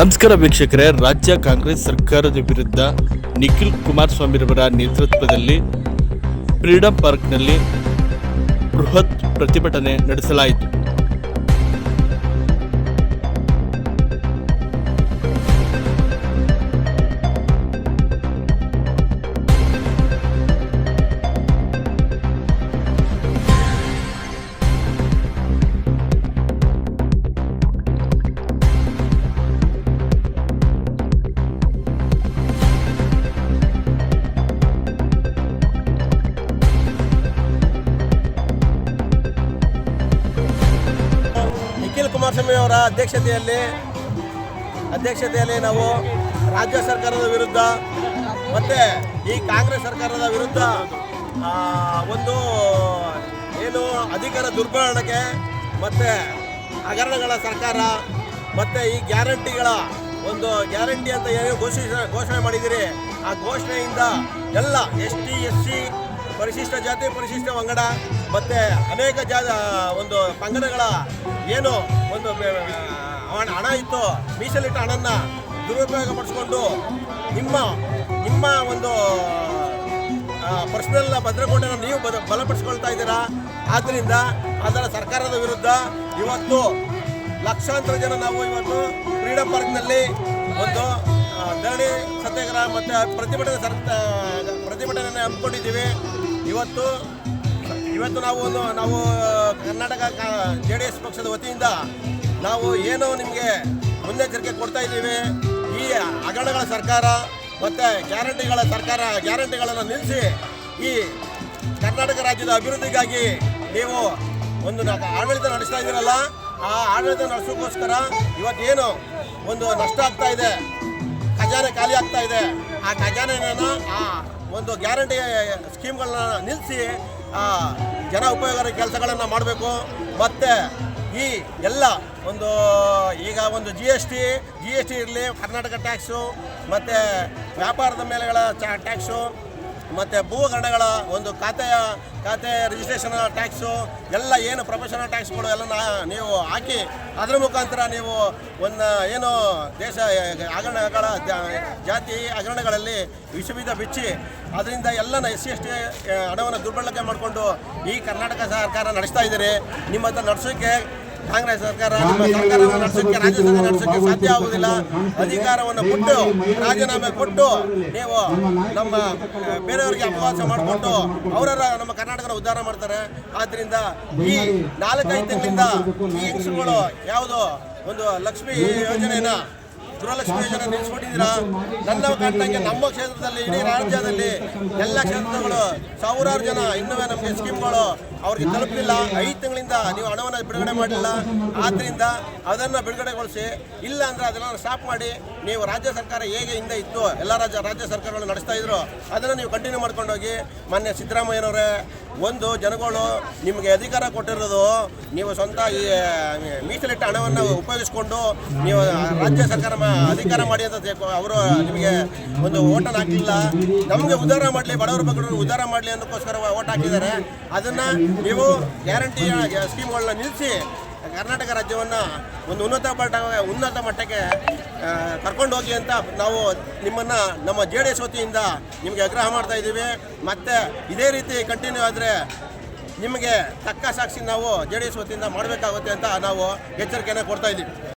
ನಮಸ್ಕಾರ ವೀಕ್ಷಕರೇ ರಾಜ್ಯ ಕಾಂಗ್ರೆಸ್ ಸರ್ಕಾರದ ವಿರುದ್ಧ ನಿಖಿಲ್ ಕುಮಾರಸ್ವಾಮಿರವರ ನೇತೃತ್ವದಲ್ಲಿ ಫ್ರೀಡಂ ಪಾರ್ಕ್ನಲ್ಲಿ ಬೃಹತ್ ಪ್ರತಿಭಟನೆ ನಡೆಸಲಾಯಿತು. ಕುಮಾರಸ್ವಾಮಿ ಅವರ ಅಧ್ಯಕ್ಷತೆಯಲ್ಲಿ ಅಧ್ಯಕ್ಷತೆಯಲ್ಲಿ ನಾವು ರಾಜ್ಯ ಸರ್ಕಾರದ ವಿರುದ್ಧ ಮತ್ತು ಈ ಕಾಂಗ್ರೆಸ್ ಸರ್ಕಾರದ ವಿರುದ್ಧ ಒಂದು ಏನು ಅಧಿಕಾರ ದುರ್ಬಳಕೆ ಮತ್ತು ಹಗರಣಗಳ ಸರ್ಕಾರ ಮತ್ತು ಈ ಗ್ಯಾರಂಟಿಗಳ ಒಂದು ಗ್ಯಾರಂಟಿ ಅಂತ ಏನು ಘೋಷಿಸ, ಘೋಷಣೆ ಮಾಡಿದ್ದೀರಿ. ಆ ಘೋಷಣೆಯಿಂದ ಎಲ್ಲ ಎಸ್ ಟಿ, ಎಸ್ ಸಿ, ಪರಿಶಿಷ್ಟ ಜಾತಿ, ಪರಿಶಿಷ್ಟ ಪಂಗಡ ಮತ್ತು ಅನೇಕ ಜಾ ಒಂದು ಪಂಗಡಗಳ ಏನು ಒಂದು ಹಣ ಇತ್ತು. ಮೀಸಲಿಟ್ಟ ಹಣನ ದುರುಪಯೋಗ ಪಡಿಸ್ಕೊಂಡು ನಿಮ್ಮ ನಿಮ್ಮ ಒಂದು ಪರ್ಸನಲ್ ಭದ್ರಕೋಟೆನ ನೀವು ಬದ, ಬಲಪಡಿಸ್ಕೊಳ್ತಾ ಇದ್ದೀರಾ? ಆದ್ದರಿಂದ ಅದರ ಸರ್ಕಾರದ ವಿರುದ್ಧ ಇವತ್ತು ಲಕ್ಷಾಂತರ ಜನ ನಾವು ಇವತ್ತು ಫ್ರೀಡಂ ಪಾರ್ಕ್ನಲ್ಲಿ ಒಂದು ಧರಣಿ ಸತ್ಯಾಗ್ರಹ ಮತ್ತು ಪ್ರತಿಭಟನೆ ಸರ್ ಪ್ರತಿಭಟನೆಯನ್ನು ಹಮ್ಮಿಕೊಂಡಿದ್ದೀವಿ. ಇವತ್ತು ಇವತ್ತು ನಾವು ಒಂದು, ನಾವು ಕರ್ನಾಟಕ ಜೆ ಡಿ ಎಸ್ ಪಕ್ಷದ ವತಿಯಿಂದ ನಾವು ಏನು ನಿಮಗೆ ಮುನ್ನೆಚ್ಚರಿಕೆ ಕೊಡ್ತಾ ಇದ್ದೀವಿ, ಈ ಹಗರಣಗಳ ಸರ್ಕಾರ ಮತ್ತು ಗ್ಯಾರಂಟಿಗಳ ಸರ್ಕಾರ, ಗ್ಯಾರಂಟಿಗಳನ್ನು ನಿಲ್ಲಿಸಿ ಈ ಕರ್ನಾಟಕ ರಾಜ್ಯದ ಅಭಿವೃದ್ಧಿಗಾಗಿ ನೀವು ಒಂದು ಆಡಳಿತ ನಡೆಸ್ತಾ ಇದ್ದೀರಲ್ಲ, ಆ ಆಡಳಿತ ನಡೆಸೋಕ್ಕೋಸ್ಕರ ಇವತ್ತೇನು ಒಂದು ನಷ್ಟ ಆಗ್ತಾ ಇದೆ, ಖಜಾನೆ ಖಾಲಿ ಆಗ್ತಾ ಇದೆ, ಆ ಖಜಾನೆಯನ್ನು, ಆ ಒಂದು ಗ್ಯಾರಂಟಿ ಸ್ಕೀಮ್ಗಳನ್ನ ನಿಲ್ಲಿಸಿ ಜನ ಉಪಯೋಗದ ಕೆಲಸಗಳನ್ನು ಮಾಡಬೇಕು. ಮತ್ತು ಈ ಎಲ್ಲ ಒಂದು, ಈಗ ಒಂದು G S T G S T ಇರಲಿ, ಕರ್ನಾಟಕ ಟ್ಯಾಕ್ಸು ಮತ್ತು ವ್ಯಾಪಾರದ ಮೇಲೆಗಳ ಟ್ಯಾಕ್ಸು ಮತ್ತು ಭೂ ಹಗರಣಗಳ ಒಂದು ಖಾತೆಯ ಖಾತೆ ರಿಜಿಸ್ಟ್ರೇಷನ್ ಟ್ಯಾಕ್ಸು ಎಲ್ಲ ಏನು ಪ್ರೊಫೆಷನಲ್ ಟ್ಯಾಕ್ಸ್ಗಳು ಎಲ್ಲ ನೀವು ಹಾಕಿ, ಅದರ ಮುಖಾಂತರ ನೀವು ಒಂದು ಏನು ದೇಶ ಹಗರಣಗಳ ಜಾತಿ ಹಗರಣಗಳಲ್ಲಿ ವಿಷಬೀಜ ಬಿಚ್ಚಿ, ಅದರಿಂದ ಎಲ್ಲ ಎಸ್ ಸಿ, ಎಸ್ ಟಿ ಹಣವನ್ನು ದುರ್ಬಳಕೆ ಮಾಡಿಕೊಂಡು ಈ ಕರ್ನಾಟಕ ಸರ್ಕಾರ ನಡೆಸ್ತಾ ಇದ್ದೀರಿ. ನಿಮ್ಮ ಹತ್ರ ನಡೆಸೋಕ್ಕೆ ಕಾಂಗ್ರೆಸ್ ಸರ್ಕಾರ ನಮ್ಮ ಸರ್ಕಾರವನ್ನು ನಡೆಸೋಕ್ಕೆ, ರಾಜ್ಯ ಸರ್ಕಾರ ನಡೆಸೋಕ್ಕೆ ಸಾಧ್ಯ ಆಗುವುದಿಲ್ಲ. ಅಧಿಕಾರವನ್ನು ಕೊಟ್ಟು, ರಾಜೀನಾಮೆ ಕೊಟ್ಟು, ನೀವು ನಮ್ಮ ಬೇರೆಯವರಿಗೆ ಅಪವಾಸ ಮಾಡಿಕೊಂಡು ಅವರ ನಮ್ಮ ಕರ್ನಾಟಕದ ಉದ್ಧಾರ ಮಾಡ್ತಾರೆ. ಆದ್ದರಿಂದ ಈ ನಾಲ್ಕೈದು ತಿಂಗಳಿಂದ ಈ ಯಾವುದು? ಒಂದು ಲಕ್ಷ್ಮಿ ಯೋಜನೆಯನ್ನ ಗೃಹಲಕ್ಷ್ಮಿ ಯೋಜನೆ ನನ್ನ ಕಾಣ್ತಂಗೆ ನಮ್ಮ ಕ್ಷೇತ್ರದಲ್ಲಿ, ಇಡೀ ರಾಜ್ಯದಲ್ಲಿ ಎಲ್ಲ ಕ್ಷೇತ್ರಗಳು ಸಾವಿರಾರು ಜನ ಇನ್ನೂ ನಮಗೆ ಸ್ಕೀಮ್ಗಳು ಅವ್ರಿಗೆ ತಲುಪಲಿಲ್ಲ ಐದು ತಿಂಗಳಿಂದ ನೀವು ಹಣವನ್ನು ಬಿಡುಗಡೆ ಮಾಡಲಿಲ್ಲ ಆದ್ದರಿಂದ ಅದನ್ನು ಬಿಡುಗಡೆಗೊಳಿಸಿ, ಇಲ್ಲ ಅಂದರೆ ಅದನ್ನು ಸ್ಟಾಪ್ ಮಾಡಿ. ನೀವು ರಾಜ್ಯ ಸರ್ಕಾರ ಹೇಗೆ ಹಿಂದೆ ಇತ್ತು, ಎಲ್ಲ ರಾಜ್ಯ ರಾಜ್ಯ ಸರ್ಕಾರಗಳು ನಡೆಸ್ತಾ ಇದ್ರು, ಅದನ್ನು ನೀವು ಕಂಟಿನ್ಯೂ ಮಾಡ್ಕೊಂಡೋಗಿ, ಮಾನ್ಯ ಸಿದ್ದರಾಮಯ್ಯನವರೇ, ಒಂದು ಜನಗಳು ನಿಮಗೆ ಅಧಿಕಾರ ಕೊಟ್ಟಿರೋದು, ನೀವು ಸ್ವಂತ ಈ ಮೀಸಲಿಟ್ಟ ಹಣವನ್ನು ಉಪಯೋಗಿಸ್ಕೊಂಡು ನೀವು ರಾಜ್ಯ ಸರ್ಕಾರ ಅಧಿಕಾರ ಮಾಡಿ ಅಂತ ಅವರು ನಿಮಗೆ ಒಂದು ಓಟನ್ನು ಹಾಕಲಿಲ್ಲ ನಮಗೆ ಉದ್ಧಾರ ಮಾಡಲಿ, ಬಡವರ ಬಗ್ಗೆ ಉದ್ಧಾರ ಮಾಡಲಿ ಅನ್ನೋಕ್ಕೋಸ್ಕರ ಓಟ್ ಹಾಕಿದ್ದಾರೆ. ಅದನ್ನು ನೀವು ಗ್ಯಾರಂಟಿ ಸ್ಕೀಮ್ಗಳನ್ನ ನಿಲ್ಲಿಸಿ ಕರ್ನಾಟಕ ರಾಜ್ಯವನ್ನು ಒಂದು ಉನ್ನತ ಮಟ್ಟ ಉನ್ನತ ಮಟ್ಟಕ್ಕೆ ಕರ್ಕೊಂಡು ಹೋಗಿ ಅಂತ ನಾವು ನಿಮ್ಮನ್ನು ನಮ್ಮ ಜೆ ಡಿ ಎಸ್ ವತಿಯಿಂದ ನಿಮಗೆ ಆಗ್ರಹ ಮಾಡ್ತಾ ಇದ್ದೀವಿ. ಮತ್ತು ಇದೇ ರೀತಿ ಕಂಟಿನ್ಯೂ ಆದರೆ ನಿಮಗೆ ತಕ್ಕ ಸಾಕ್ಷಿ ನಾವು ಜೆ ಡಿ ಎಸ್ ವತಿಯಿಂದ ಮಾಡಬೇಕಾಗುತ್ತೆ ಅಂತ ನಾವು ಎಚ್ಚರಿಕೆಯನ್ನು ಕೊಡ್ತಾ ಇದ್ದೀವಿ.